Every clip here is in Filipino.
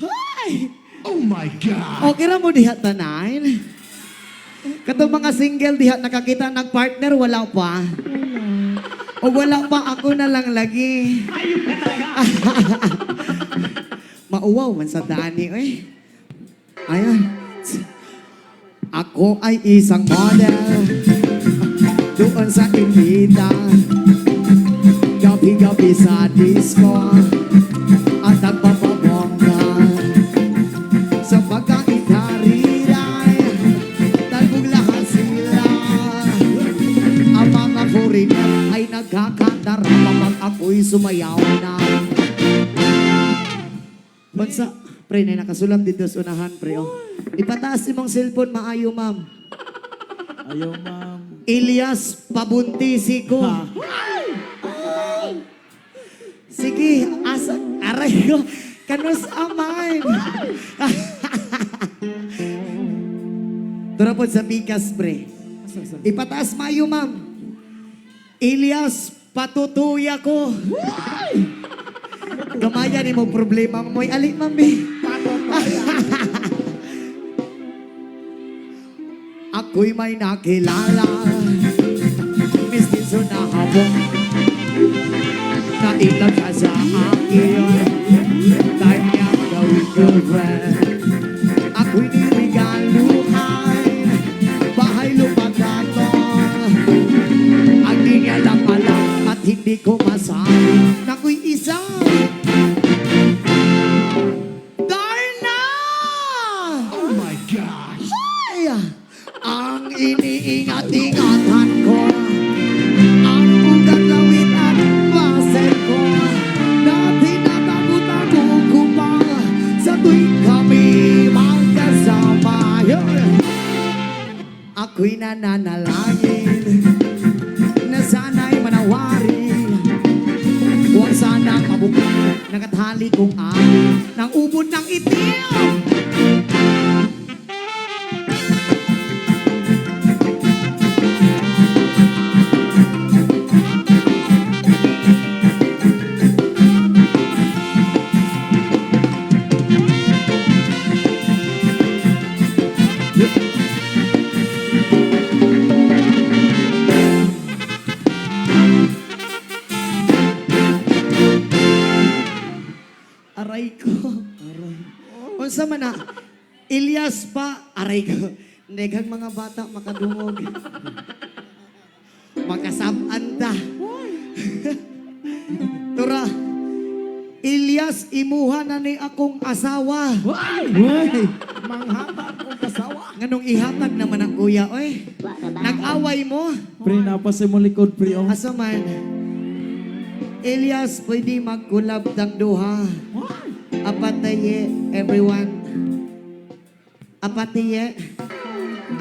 Hi! Oh my God! Okay ra mo diha tanayin. Katong mga single diha nakakita ng partner wala pa. O wala pa ako na lang lagi. Mauwaw man sa dani oy. Ayan. Ako ay isang model doon sa Invita. Gabi-gabi sa disco Kapag ako'y sumayaw na Bansa, pre, na nakasulam dito sa unahan, pre. Oh. Ipataas si mong cellphone, maayo, ma'am. Ayaw, ma'am. Elias, pabuntisi ko. Sige, asa, aray ko, kanus amay. Tara po sa pikas, pre. Ipataas mayo, ma'am. Elias, patutuya ko. Gamaya ni mo problema mo. Ali, mami. Ako'y may nakilala. Mistiso na habong Nailag ka sa Ang iniingat-ingatan ko. Ang ugat lawit at baset ko. Dati natago-tago ko pa Sa kami magkasama Yun! Ako'y nananalangin Na sana'y manawarin. Huwag sana mabukang Nakathali kong amin Nang ubod ng itim Unsa man na? Ilyas pa. Aray ko. Neghang mga bata makadungog. Makasaban ta. Tura. Ilyas, imuha na ni akong asawa. Uy! Manghata akong kasawa. Nganong ihatag naman ang kuya, oy. Nag-away mo. Pre, napasay mo likod, pre. Oh. Asa man? Elias, pwede mag-collab ng duha. Apataye, everyone. Apataye.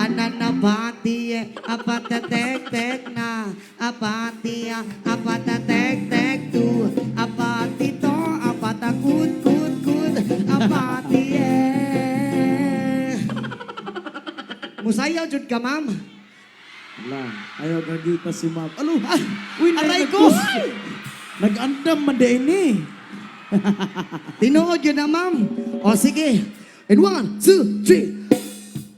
Ananabatiye. Apatatek-tek na. Apatiya. Apatatek-tek tu. Apatito. Apatakut-kut-kut. Apatiye. Musayaw jud ka, ma'am. Wala. Ayaw kagita si ma'am. Alo! Ah, Uy, aray nag- ko! Nag-andam man din eh. Tinuod yun na, ma'am. O, sige. And one, two, three.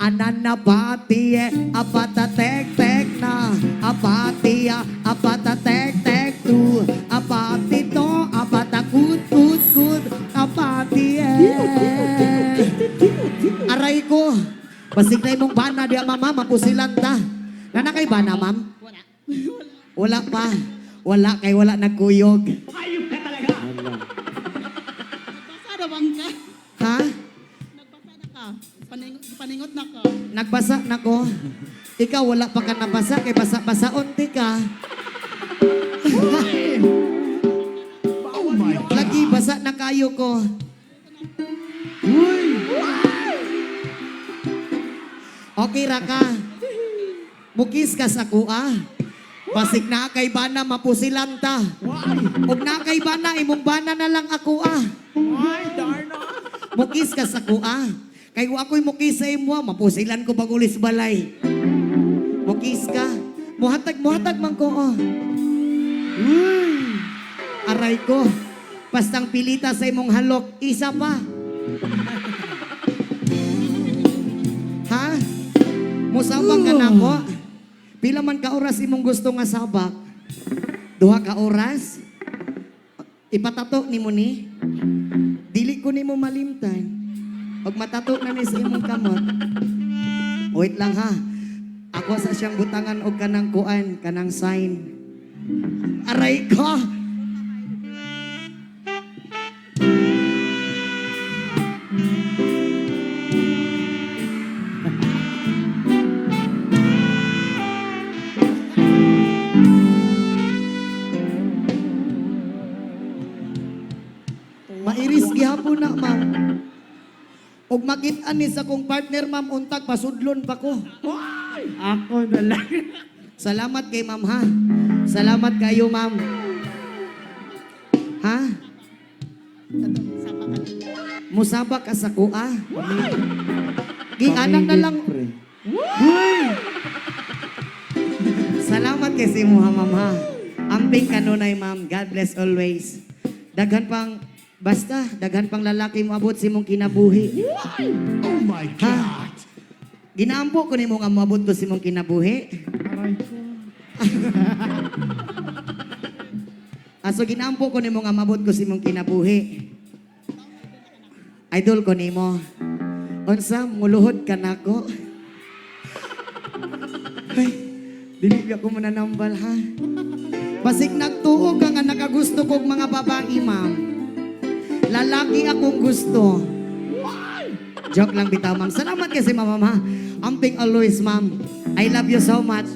Ananabati, apatatek-tek na. Apatiya, apatatek-tek tu. Apati to, apatakut-kut-kut. Apati, Aray ko. Basig na imong bana di mama, mapusilan ta. Nana kay bana, ma'am? Wala. Wala pa. Wala kay wala nagkuyog. Paningot, na ka. Nagbasa na ko. Ikaw wala pa ka nabasa kay basa-basa unti ka. Oh my God! Lagi basa na kayo ko. Okay ra ka. Mukis ka sa kuha. Basig na kay bana mapusilan ta. Og na kay bana imong bana na lang ako ah. Ay, darna! Mukis ka sa kuha. Kay ako'y mukis sa imo, mapusilan ko bagulis balay. Mukis ka. Muhatag, muhatag man ko, oh. Uy! Aray ko. Bastang pilita sa imong halok, isa pa. ha? Musabak ka na ko? Pila man ka oras imong gusto nga sabak? Duha ka oras? Ipatato ni mo ni? Dili ko ni mo malimtan. Pag matato na ni sa imong kamot. Wait lang ha. Ako sa siyang butangan og kanang kuan, kanang sign. Aray ko! Og makit-an ni sa kong partner, ma'am, untag, pasudlon pa ko. Ako na lang. Salamat kay ma'am, ha? Salamat kayo, ma'am. Ha? Musaba ka sa kuha. Gianak na lang. Pre. Salamat kay si Muha, ma'am, ha? Amping kanunay, ma'am. God bless always. Daghan pang, basta, daghan pang lalaki mo abot si mong kinabuhi. Oh my God. Ginaampo ko ni mo nga moabot ko si mong kinabuhi. Aray ko. Aso ginampo ko nimo nga mabot ko si mong kinabuhi. Idol ko nimo. Unsa muluhod ka nako? Ay, dili ako mananambal ha. Basig nagtuo ka nga nakagusto kog mga babae, ma'am. Lalaki akong gusto. Joke lang bitaw, ma'am. Salamat kasi, ma'am, ha. Amping always, ma'am. I love you so much.